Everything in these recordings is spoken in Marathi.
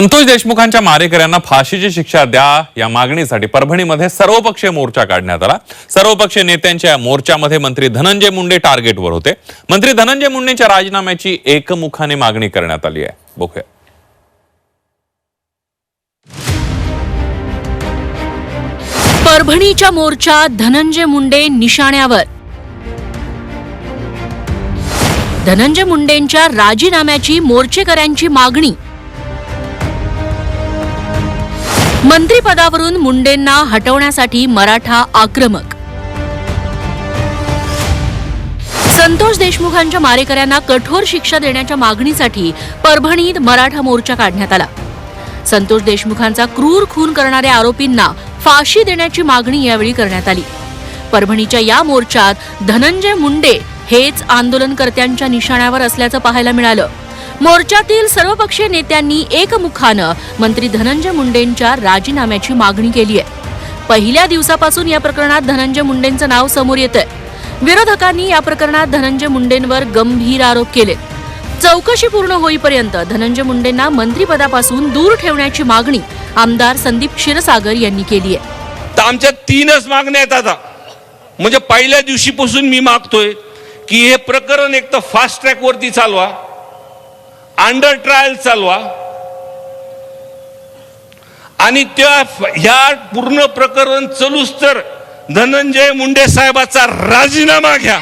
संतोष देशमुखांच्या मारेकऱ्यांना फाशीची शिक्षा द्या या मागणीसाठी परभणीमध्ये सर्वपक्षीय मोर्चा काढण्यात आला. सर्वपक्षीय नेत्यांच्या या मोर्चामध्ये मंत्री धनंजय मुंडे टार्गेटवर होते. मंत्री धनंजय मुंडेंच्या राजीनाम्याची एकमुखाने मागणी करण्यात आली आहे. बघूया. परभणीच्या मोर्चात धनंजय मुंडे निशाण्यावर. धनंजय मुंडेंच्या राजीनाम्याची मोर्चेकऱ्यांची मागणी मंत्रिपदावरून मुंडेंना हटवण्यासाठी मराठा आक्रमक. संतोष देशमुखांच्या मारेकऱ्यांना कठोर शिक्षा देण्याच्या मागणीसाठी परभणीत मराठा मोर्चा काढण्यात आला. संतोष देशमुखांचा क्रूर खून करणाऱ्या आरोपींना फाशी देण्याची मागणी यावेळी करण्यात आली. परभणीच्या या मोर्चात धनंजय मुंडे हेच आंदोलनकर्त्यांच्या निशाण्यावर असल्याचं पाहायला मिळालं. मोर्चातील सर्वपक्षीय नेत्यांनी एकमुखानं मंत्री धनंजय मुंडेंच्या राजीनाम्याची मागणी केली आहे. पहिल्या दिवसापासून या प्रकरणात धनंजय मुंडेंचं नाव समोर येतंय. विरोधकांनी या प्रकरणात धनंजय मुंडेंवर गंभीर आरोप केले. चौकशी पूर्ण होईपर्यंत धनंजय मुंडेंना मंत्रिपदापासून दूर ठेवण्याची मागणी आमदार संदीप क्षीरसागर यांनी केली आहे. तर आमच्या तीनच मागण्या आहेत आता. म्हणजे पहिल्या दिवशीपासून मी मागतोय की हे प्रकरण एक तर फास्ट ट्रॅक वरती चालवा. अंडर ट्रायल चालवा. आणि त्या ह्या पूर्ण प्रकरण चलूच तर धनंजय मुंडे साहेबाचा राजीनामा घ्या.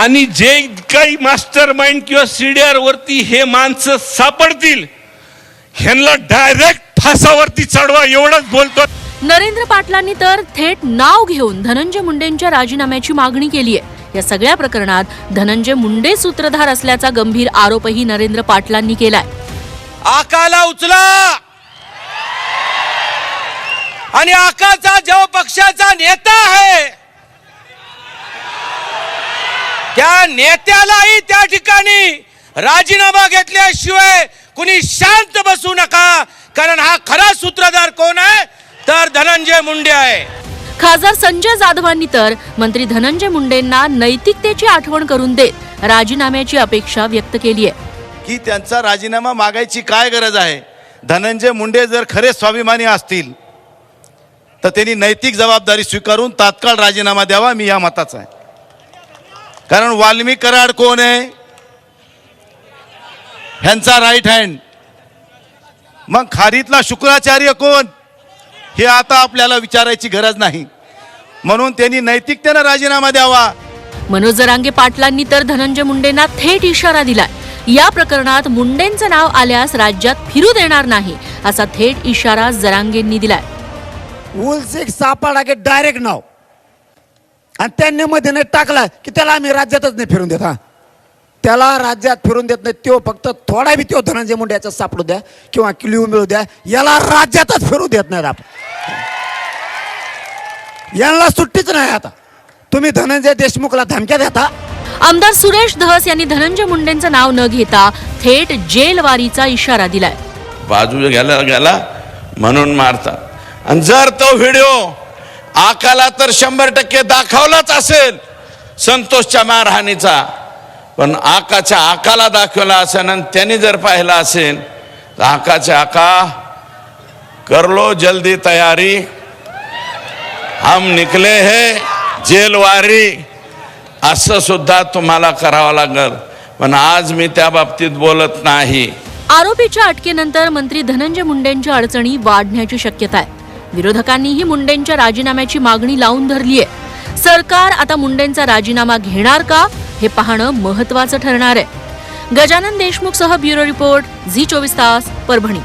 आणि जे काही मास्टर माइंड किंवा सीडीआर वरती हे माणसं सापडतील ह्यांना डायरेक्ट फासावरती चढवा एवढंच बोलतो नरेंद्र पाटलांनी तर थेट नाव घेऊन धनंजय मुंडेंच्या राजीनाम्याची मागणी केली आहे या सगळ्या प्रकरणात धनंजय मुंडे सूत्रधार असल्याचा गंभीर आरोपही नरेंद्र पाटलांनी केलाय. आकाला उचला! आणि आकाचा जो पक्षाचा नेता आहे त्या नेत्यालाही त्या ठिकाणी राजीनामा घेतल्याशिवाय कुणी शांत बसू नका कारण हा खरा सूत्रधार कोण आहे? तर धनंजय मुंडे आहे. खासदार संजय जाधवांनी तर मंत्री धनंजय मुंडेंना नैतिकतेची आठवण करून देत राजीनाम्याची अपेक्षा व्यक्त केली आहे. की त्यांचा राजीनामा मागायची काय गरज आहे? धनंजय मुंडे जर खरे स्वाभिमानी असतील तर त्यांनी नैतिक जबाबदारी स्वीकारून तात्काळ राजीनामा द्यावा मी या मताचा आहे. कारण वाल्मी कराड कोण आहे? ह्यांचा राईट हँड मग खारीतला शुक्राचार्य कोण? हे आता आपल्याला विचारायची गरज नाही. म्हणून त्यांनी नैतिकतेनं राजीनामा द्यावा. मनोज जरांगे पाटलांनी तर धनंजय मुंडेंना थेट इशारा दिलाय. या प्रकरणात मुंडेंचं नाव आल्यास राज्यात फिरू देणार नाही असा थेट इशारा जरांगेंनी दिलाय. उलसिक सापडा की डायरेक्ट नाव. आणि त्यांनी मध्ये नाही टाकला की त्याला आम्ही राज्यातच नाही फिरून देत हा. त्याला राज्यात फिरून देत नाही तो फक्त थोडा बी तो धनंजय मुंडे याचा सापडू द्या किंवा किलिओ मिळू द्या याला राज्यातच फिरू देत नाहीत आपण. यांना सुट्टीच नाही आता. तुम्ही धनंजय देशमुखला धमक्या देता? आमदार सुरेश धस यांनी धनंजय मुंडेंचं नाव न घेता थेट जेलवारीचा इशारा दिलाय. बाजू गेला गेला म्हणून मारता. आणि जर तो व्हिडिओ आकाला तर शंभर टक्के दाखवलाच असेल संतोषच्या मारहाणीचा पण आकाच्या आकाला दाखवला असेल आणि त्यांनी जर पाहिला असेल तर आकाच्या आका कर लो जल्दी तयारी. हम निकले है जेलवारी असं सुद्धा तुम्हाला करावं लागल. पण आज मी त्या बाबतीत बोलत नाही. आरोपीच्या अटकेनंतर मंत्री धनंजय मुंडेंच्या अडचणी वाढण्याची शक्यता आहे. विरोधकांनीही मुंडेंच्या राजीनाम्याची मागणी लावून धरली आहे. सरकार आता मुंडेंचा राजीनामा घेणार का हे पाहणं महत्वाचं ठरणार आहे. गजानन देशमुख सह ब्युरो रिपोर्ट झी चोवीस तास परभणी.